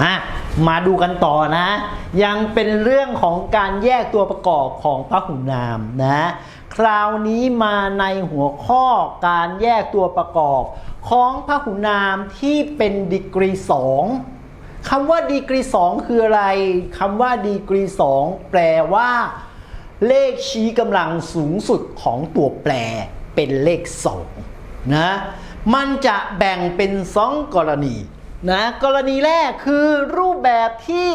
อะมาดูกันต่อนะ ยังเป็นเรื่องของการแยกตัวประกอบของพหุนามนะ คราวนี้มาในหัวข้อการแยกตัวประกอบของพหุนามที่เป็นดีกรีสองคำว่าดีกรีสองคืออะไรคำว่าดีกรีสองแปลว่า เลขชี้กำลังสูงสุดของตัวแปรเป็นเลข2นะ มันจะแบ่งเป็น2กรณี นะกรณีแรกคือรูปแบบที่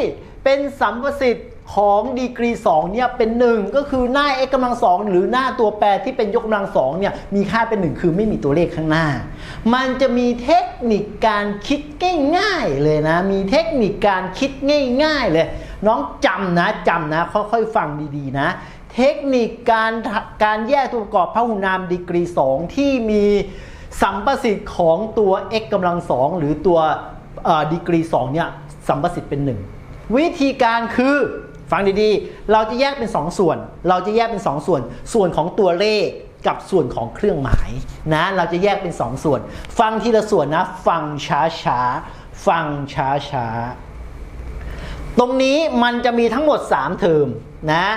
เป็นสัมประสิทธิ์ของดีกรี2เนี่ยเป็น 1 ก็คือหน้า x กำลังสองหรือหน้าตัวแปรที่เป็นยกกำลังสองเนี่ยมีค่าเป็น 1 คือไม่มีตัวเลขข้างหน้า มันจะมีเทคนิคการคิดง่ายๆเลยนะ มีเทคนิคการคิดง่ายๆเลย น้องจำนะจำนะค่อยๆฟังดีๆนะ เทคนิคการการแยกตัวประกอบพหุนามดีกรี 2 ที่มีสัมประสิทธิ์ของตัว x กำลังสองหรือตัว ดีกรี2เนี่ยสัมประสิทธิ์เป็น 1 วิธีการคือฟังดีๆ เราจะแยกเป็น 2 ส่วน เราจะแยกเป็น 2 ส่วน ส่วนของตัวเลขกับส่วนของเครื่องหมายนะ เราจะแยกเป็น 2 ส่วน ฟังทีละส่วนนะ ฟังช้าๆ ฟังช้าๆ ตรงนี้มันจะมีทั้งหมด 3 เทอมนะ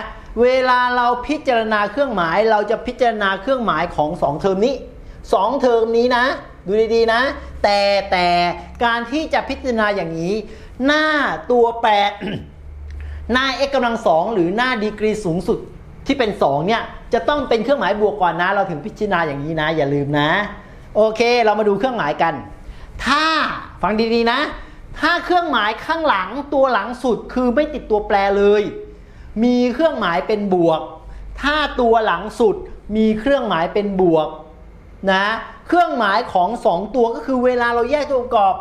เวลาเราพิจารณาเครื่องหมาย เราจะพิจารณาเครื่องหมายของ 2 เทอมนี้ 2 เทอมนี้นะ ดูดีๆนะ แต่แต่การที่จะพิจารณาอย่างนี้ หน้าตัวแปร หน้า x กำลังสองหรือหน้าดีกรีสูงสุดที่เป็น 2 เนี่ย จะต้องเป็นเครื่องหมายบวกก่อนนะ เราถึงพิจารณาอย่างนี้นะ อย่าลืมนะ โอเค เรามาดูเครื่องหมายกัน ถ้าฟังดีๆนะ ถ้าเครื่องหมายข้างหลังตัวหลังสุดคือไม่ติดตัวแปรเลย มีเครื่องหมายเป็นบวก ถ้าตัวหลังสุดมีเครื่องหมายเป็นบวกนะ เครื่องหมายของ 2 ตัวก็คือเวลาเราแยกตัวประกอบ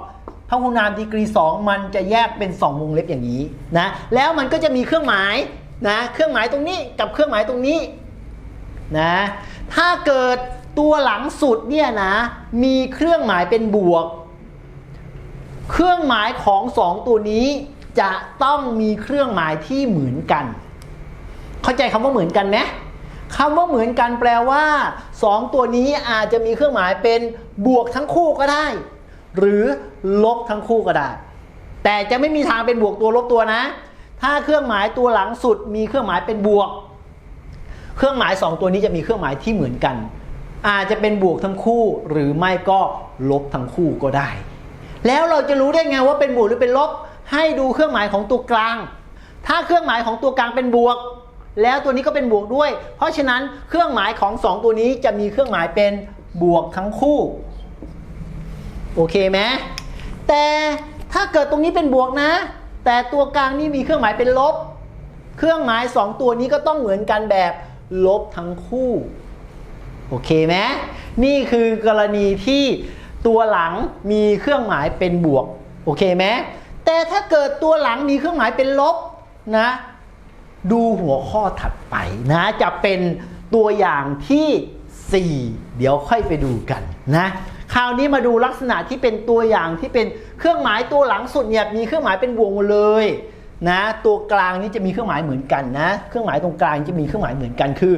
พหุนามดีกรี 2 มันจะแยกเป็น 2 วงเล็บอย่างนี้นะแล้วมันก็จะมีเครื่องหมายนะเครื่องหมายตรงนี้กับเครื่องหมายตรงนี้นะถ้าเกิดตัวหลังสุดเนี่ยนะมีเครื่องหมายเป็นบวก เครื่องหมายของสองตัวนี้จะต้องมีเครื่องหมายที่เหมือนกัน เข้าใจคำว่าเหมือนกันไหม คำว่าเหมือนกันแปลว่าสองตัวนี้อาจจะมีเครื่องหมายเป็นบวกทั้งคู่ก็ได้ หรือลบทั้งคู่ก็ได้ แต่จะไม่มีทางเป็นบวกตัวลบตัวนะ ถ้าเครื่องหมายตัวหลังสุดมีเครื่องหมายเป็นบวก เครื่องหมายสองตัวนี้จะมีเครื่องหมายที่เหมือนกัน อาจจะเป็นบวกทั้งคู่ หรือไม่ก็ลบทั้งคู่ก็ได้ แล้วเราจะรู้ได้ไงว่าเป็นบวกหรือเป็นลบ ให้ดูเครื่องหมายของตัวกลาง ถ้าเครื่องหมายของตัวกลางเป็นบวก แล้วตัวนี้ก็เป็นบวกด้วย เพราะฉะนั้นเครื่องหมายของสองตัวนี้จะมีเครื่องหมายเป็นบวกทั้งคู่ โอเคไหมแต่ถ้าเกิดตรงนี้เป็นบวกนะ แต่ตัวกลางนี่มีเครื่องหมายเป็นลบ เครื่องหมายสองตัวนี้ก็ต้องเหมือนกันแบบลบทั้งคู่ โอเคไหมนี่คือกรณีที่ตัวหลังมีเครื่องหมายเป็นบวก โอเคไหมแต่ถ้าเกิดตัวหลังมีเครื่องหมายเป็นลบนะ ดูหัวข้อถัดไปนะ จะเป็นตัวอย่างที่ 4 เดี๋ยวค่อยไปดูกันนะคราวนี้มาดูลักษณะที่เป็นตัวอย่างที่เป็นเครื่องหมายตัวหลังสุดเนี่ยมีเครื่องหมายเป็นวกหมดเลยนะตัวกลางนี่จะมีเครื่องหมายเหมือนกันนะ เครื่องหมายตรงกลางจะมีเครื่องหมายเหมือนกัน คือ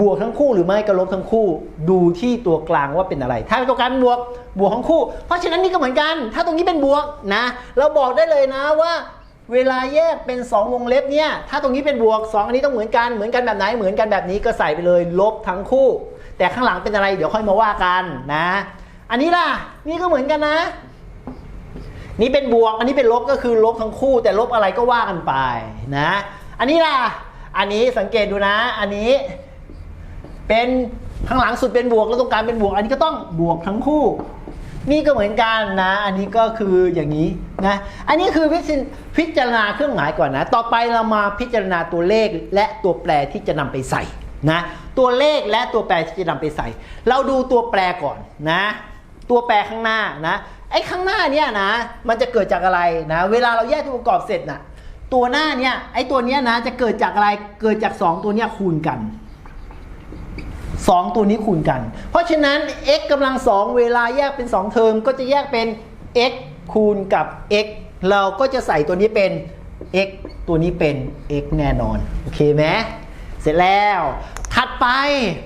บวกทั้งคู่หรือไม่ก็ลบทั้งคู่ ดูที่ตัวกลางว่าเป็นอะไร ถ้าตัวกลางเป็นบวกบวกทั้งคู่ เพราะฉะนั้นนี่ก็เหมือนกัน ถ้าตรงนี้เป็นบวกนะ เราบอกได้เลยนะว่า เวลาแยกเป็น 2 วงเล็บเนี่ย ถ้าตรงนี้เป็นบวก 2 อันนี้ต้องเหมือนกัน เหมือนกันแบบไหน เหมือนกันแบบนี้ก็ใส่ไปเลยลบทั้งคู่ แต่ข้างหลังเป็นอะไรเดี๋ยวค่อยมาว่ากันนะ อันนี้ล่ะ นี่ก็เหมือนกันนะ นี่เป็นบวก อันนี้เป็นลบก็คือลบทั้งคู่ แต่ลบอะไรก็ว่ากันไปนะ อันนี้ล่ะ อันนี้สังเกตดูนะ อันนี้เป็นข้างหลังสุดเป็นบวกแล้วตรงกลางเป็นบวก อันนี้ก็ต้องบวกทั้งคู่ นี่ก็เหมือนกันนะ อันนี้ก็คืออย่างนี้นะ อันนี้คือวิธีพิจารณาเครื่องหมายก่อนนะ ต่อไปเรามาพิจารณาตัวเลขและตัวแปรที่จะนำไปใส่นะ ตัวเลขและตัวแปรที่จะนำไปใส่ เราดูตัวแปรก่อนนะ ตัวแปรข้างหน้านะ ไอ้ข้างหน้าเนี่ยนะ มันจะเกิดจากอะไรนะ เวลาเราแยกตัวประกอบเสร็จน่ะตัวหน้าเนี่ยไอ้ตัวเนี้ยนะจะเกิดจากอะไร เกิดจาก 2 ตัวเนี้ยคูณกัน 2 ตัวนี้คูณกัน เพราะฉะนั้น x กำลัง 2 เวลาแยกเป็น 2 เทอมก็จะแยกเป็น x คูณกับ x เราก็จะใส่ตัวนี้เป็น x ตัวนี้เป็น x แน่นอน โอเคไหมเสร็จแล้วถัดไป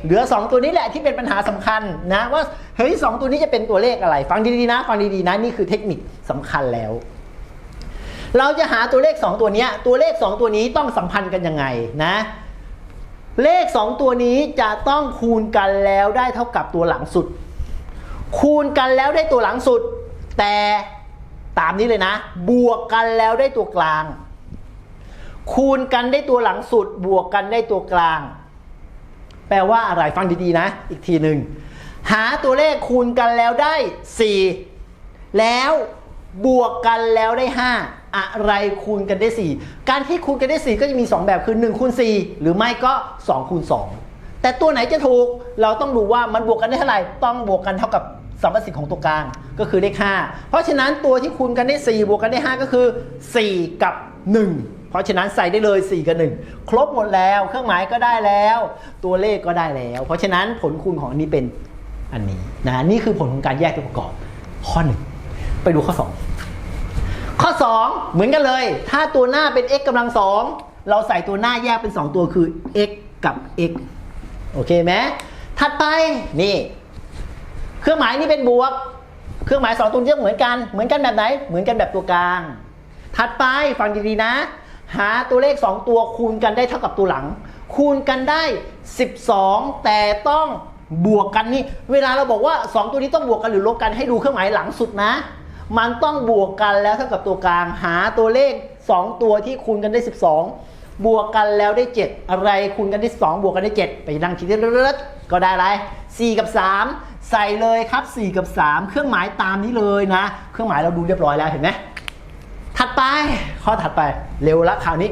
เหลือ 2 ตัวนี้แหละที่เป็นปัญหาสำคัญนะว่าเฮ้ยสองตัวนี้จะเป็นตัวเลขอะไร ฟังดีๆนะ ฟังดีๆนะนี่คือเทคนิคสำคัญแล้ว เราจะหาตัวเลข 2 ตัวเนี้ยตัวเลข 2 ตัวนี้ต้องสัมพันธ์กันยังไงนะ เลข 2 ตัวนี้จะต้องคูณกันแล้วได้เท่ากับตัวหลังสุด คูณกันแล้วได้ตัวหลังสุด แต่ตามนี้เลยนะ บวกกันแล้วได้ตัวกลาง คูณกันได้ตัวหลังสุด บวกกันได้ตัวกลาง แปลว่าอะไรฟังดีๆนะ อีกทีหนึ่งหาตัวเลขคูณกันแล้วได้ 4 แล้วบวกกันแล้วได้ 5 อะไรคูณกันได้ 4 การที่คูณกันได้ 4 ก็จะมี 2 แบบคือ1คูณ4หรือไม่ก็2คูณ2 แต่ตัวไหนจะถูกเราต้องดูว่ามันบวกกันได้เท่าไหร่ต้องบวกกันเท่ากับสัมประสิทธิ์ของตัวกลางก็คือเลข5เพราะฉะนั้นตัวที่คูณกันได้ 4 บวกกันได้ 5 ก็คือ 4 กับ 1 เพราะฉะนั้นใส่ได้เลย 4 กับ 1 ครบหมดแล้ว เครื่องหมายก็ได้แล้ว ตัวเลขก็ได้แล้ว เพราะฉะนั้นผลคูณของอันนี้เป็นอันนี้นะนี่คือผลของการแยกตัวประกอบ ข้อ 1 ไปดูข้อ 2 ข้อ 2 เหมือนกันเลย ถ้าตัวหน้าเป็น x กำลังสองเราใส่ตัวหน้าแยกเป็น 2 ตัวคือ x กับ x โอเคไหมถัดไปนี่ เครื่องหมายนี่เป็นบวก เครื่องหมายสองตัวนี้เหมือนกัน เหมือนกันแบบไหน เหมือนกันแบบตัวกลาง ถัดไปฟังดีๆนะ หาตัวเลข 2 ตัวคูณกันได้เท่ากับตัวหลัง คูณกันได้ 12 แต่ต้องบวกกันนี่ เวลาเราบอกว่า 2 ตัวนี้ต้องบวกกันหรือลบกันให้ดูเครื่องหมายหลังสุดนะ มันต้องบวกกันแล้วเท่ากับตัวกลางหาตัวเลข 2 ตัวที่คูณกันได้ 12 บวกกันแล้วได้ 7 อะไรคูณกันได้ 2 บวกกันได้ 7 ไปนั่งคิดเรื่อยๆก็ได้อะไร 4 กับ 3 ใส่เลยครับ 4 กับ 3 เครื่องหมายตามนี้เลยนะ เครื่องหมายเราดูเรียบร้อยแล้วเห็นไหมถัดไปข้อถัดไปเร็วละคราวนี้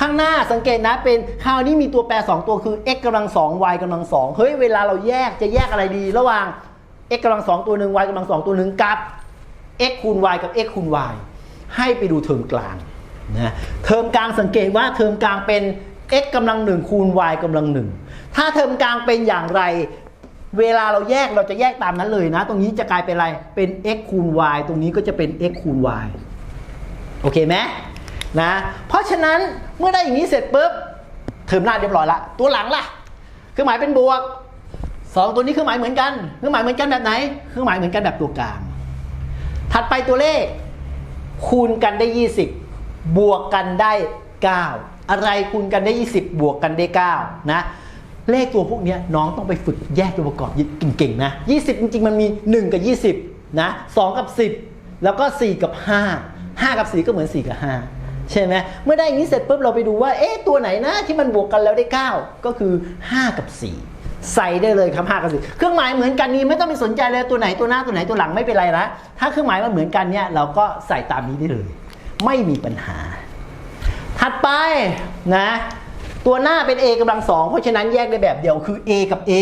ข้างหน้าสังเกตนะเป็นคราวนี้มีตัวแปร 2 ตัวคือ x กำลัง2 y กำลัง2เฮ้ยเวลาเราแยกจะแยกอะไรดี ระหว่าง x กำลัง2ตัวหนึ่ง y กำลัง2ตัวหนึ่งกับ x คูณ y กับ x คูณ y ให้ไปดูเทอมกลางนะเทอมกลางสังเกตว่าเทอมกลางเป็น x กำลัง1คูณ y กำลัง1ถ้าเทอมกลางเป็นอย่างไร เวลาเราแยกเราจะแยกตามนั้นเลยนะ ตรงนี้จะกลายเป็นอะไรเป็น x คูณ y ตรงนี้ก็จะเป็น x คูณ y โอเคไหมนะเพราะฉะนั้นเมื่อได้อย่างนี้เสร็จปุ๊บเทอมหน้าเรียบร้อยละตัวหลังล่ะเครื่องหมายเป็นบวกสองตัวนี้เครื่องหมายเหมือนกัน เครื่องหมายเหมือนกันแบบไหน เครื่องหมายเหมือนกันแบบตัวกลาง ถัดไปตัวเลข คูณกันได้ 20 บวกกันได้ 9 อะไรคูณกันได้ 20 บวกกันได้ 9 นะเลขตัวพวกนี้น้องต้องไปฝึกแยกตัวประกอบเก่งๆนะ 20 จริงๆ มันมี 1 กับ 20 นะ 2 กับ 10 แล้วก็ 4 กับ 5 5 กับ 4 ก็เหมือน 4 กับ 5 ใช่ไหมเมื่อได้อย่างนี้เสร็จปุ๊บเราไปดูว่า เอ๊ะ ตัวไหนนะที่มันบวกกันแล้วได้ 9 ก็คือ 5 กับ 4 ใส่ได้เลยครับ5กับ4เครื่องหมายเหมือนกันนี้ไม่ต้องไปสนใจเลยตัวไหนตัวหน้าตัวไหนตัวหลังไม่เป็นไรนะถ้าเครื่องหมายมันเหมือนกันเนี่ยเราก็ใส่ตามนี้ได้เลย ไม่มีปัญหา ถัดไปนะตัวหน้าเป็น a กำลังสองเพราะฉะนั้นแยกได้แบบเดียวคือ a กับ a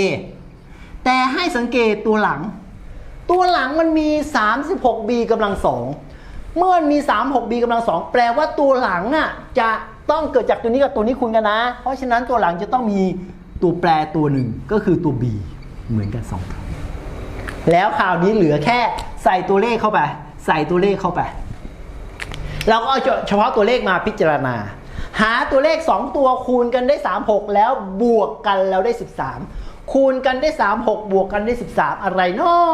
แต่ให้สังเกตตัวหลัง ตัวหลังมันมี 36b กำลังสองเมื่อมันมี 36b กำลังสองแปลว่าตัวหลังอะจะต้องเกิดจากตัวนี้กับตัวนี้คูณกันนะ เพราะฉะนั้นตัวหลังจะต้องมี ตัวแปรตัวหนึ่งก็คือตัว b เหมือนกันสองตัวแล้วคราวนี้เหลือแค่ใส่ตัวเลขเข้าไป ใส่ตัวเลขเข้าไป เราก็เอาเฉพาะตัวเลขมาพิจารณา หาตัวเลข 2 ตัวคูณกันได้ 36 แล้วบวกกันแล้วได้ 13 คูณกันได้ 36 บวกกันได้ 13 อะไรเนาะ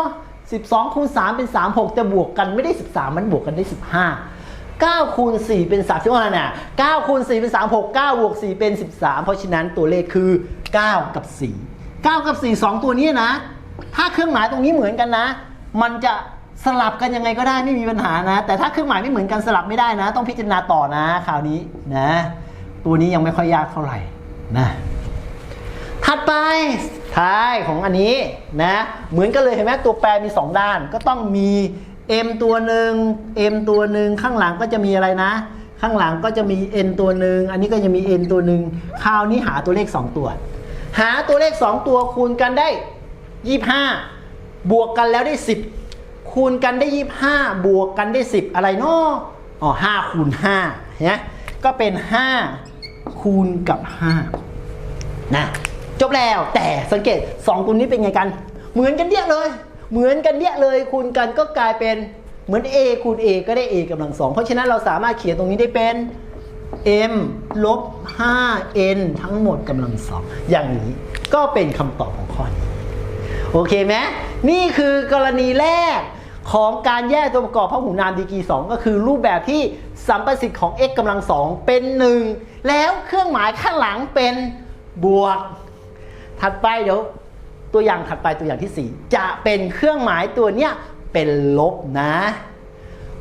12คูณ3เป็น 36 แต่บวกกันไม่ได้ 13 มันบวกกันได้ 15 9คูณ4เป็น35น่ะ9คูณ4เป็น36 9บวก4เป็น 13 เพราะฉะนั้นตัวเลขคือ 9 กับ 4 9 กับ 4 2 ตัวนี้นะ ถ้าเครื่องหมายตรงนี้เหมือนกันนะ มันจะสลับกันยังไงก็ได้ไม่มีปัญหานะ แต่ถ้าเครื่องหมายไม่เหมือนกันสลับไม่ได้นะ ต้องพิจารณาต่อนะคราวนี้นะ ตัวนี้ยังไม่ค่อยยากเท่าไหร่นะ ถัดไปท้ายของอันนี้นะ เหมือนกันเลยเห็นไหมตัวแปรมี 2 ด้านก็ต้องมี m ตัวหนึ่ง m ตัวหนึ่งข้างหลังก็จะมีอะไรนะ ข้างหลังก็จะมี n ตัวหนึ่งอันนี้ก็จะมี n ตัวหนึ่งคราวนี้หาตัวเลข 2 ตัว หาตัวเลข 2 ตัวคูณกันได้ 25 บวกกันแล้วได้ 10 คูณกันได้ 25 บวกกันได้ 10 อะไรเนาะอ๋อ5คูณ5เห็นไหมก็เป็น 5 คูณกับ 5 นะ จบแล้วแต่สังเกต 2 ตัวนี้เป็นไงกัน เหมือนกันเดียเลย เหมือนกันเดียเลยคูณกันก็กลายเป็นเหมือน a คูณ a ก็ได้ a กำลังสองเพราะฉะนั้นเราสามารถเขียนตรงนี้ได้เป็น m ลบ 5n ทั้งหมดกำลังสองอย่างนี้ก็เป็นคำตอบของข้อนี้ โอเคไหมนี่คือกรณีแรกของการแยกตัวประกอบพหูนามดีกรี2ก็คือรูปแบบที่สัมประสิทธิ์ของ x กำลังสองเป็นหนึ่งแล้วเครื่องหมายข้างหลังเป็นบวก ถัดไปเดี๋ยว ตัวอย่างถัดไปตัวอย่างที่ 4 จะเป็นเครื่องหมายตัวเนี้ยเป็นลบนะ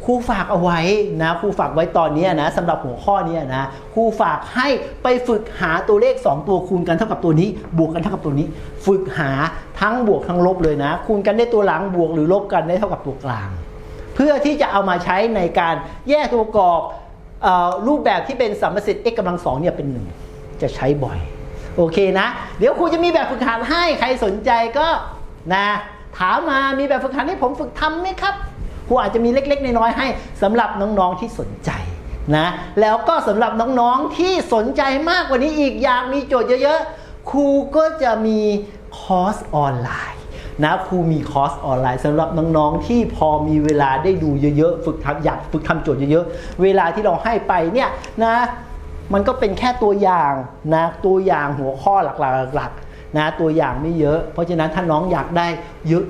ครูฝากเอาไว้นะครูฝากไว้ตอนนี้นะสำหรับหัวข้อนี้นะครูฝากให้ไปฝึกหาตัวเลข 2 ตัวคูณกันเท่ากับตัวนี้ บวกกันเท่ากับตัวนี้ ฝึกหาทั้งบวกทั้งลบเลยนะ คูณกันได้ตัวหลังบวกหรือลบกันได้เท่ากับตัวกลาง เพื่อที่จะเอามาใช้ในการแยกตัวประกอบรูปแบบที่เป็นสัมประสิทธิ์ x กำลังสองเนี่ยเป็นหนึ่งจะใช้บ่อย โอเคนะ เดี๋ยวครูจะมีแบบฝึกหัดให้ใครสนใจก็นะถามมามีแบบฝึกหัดให้ผมฝึกทำไหมครับครูอาจจะมีเล็กๆน้อยๆให้สำหรับน้องๆที่สนใจนะแล้วก็สำหรับน้องๆที่สนใจมากกว่านี้อีกอยากมีโจทย์เยอะๆครูก็จะมีคอร์สออนไลน์นะครูมีคอร์สออนไลน์สำหรับน้องๆที่พอมีเวลาได้ดูเยอะๆฝึกทำอยากฝึกทำโจทย์เยอะๆเวลาที่เราให้ไปเนี่ยนะ มันก็เป็นแค่ตัวอย่างนะตัวอย่างหัวข้อหลักๆนะตัวอย่างไม่เยอะ เพราะฉะนั้นถ้าน้องอยากได้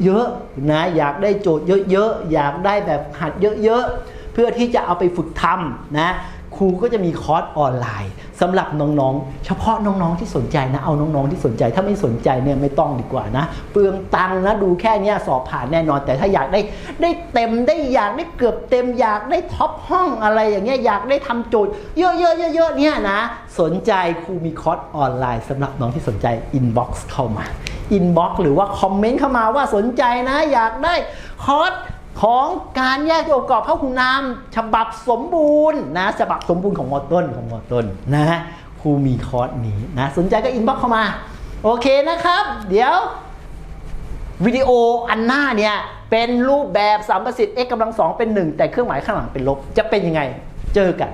เยอะๆนะอยากได้โจทย์เยอะๆอยากได้แบบหัดเยอะๆเพื่อที่จะเอาไปฝึกทำนะ ครูก็จะมีคอร์สออนไลน์สำหรับน้องๆ เฉพาะน้องๆที่สนใจนะ เอาน้องๆที่สนใจ ถ้าไม่สนใจเนี่ยไม่ต้องดีกว่านะ เปลืองตังนะดูแค่นี้สอบผ่านแน่นอน แต่ถ้าอยากได้ได้เต็มได้อยากได้เกือบเต็มอยากได้ท็อปห้องอะไรอย่างเงี้ยอยากได้ทำโจทย์เยอะๆเยอะๆเนี่ยนะ สนใจครูมีคอร์สออนไลน์สำหรับน้องที่สนใจอินบ็อกซ์เข้ามาอินบ็อกซ์หรือว่าคอมเมนต์เข้ามาว่าสนใจนะ อยากได้คอร์ส ของการแยกโยกประกอบพหุนามฉบับสมบูรณ์นะฉบับสมบูรณ์ของมอต้นของมอต้นนะครูมีคอร์สนี้นะสนใจก็อินบ็อกเข้ามา โอเคนะครับ เดี๋ยววิดีโออันหน้าเนี่ยเป็นรูปแบบสามประสิทธิ์ x กำลังสองเป็นหนึ่งแต่เครื่องหมายข้างหลังเป็นลบจะเป็นยังไง เจอกัน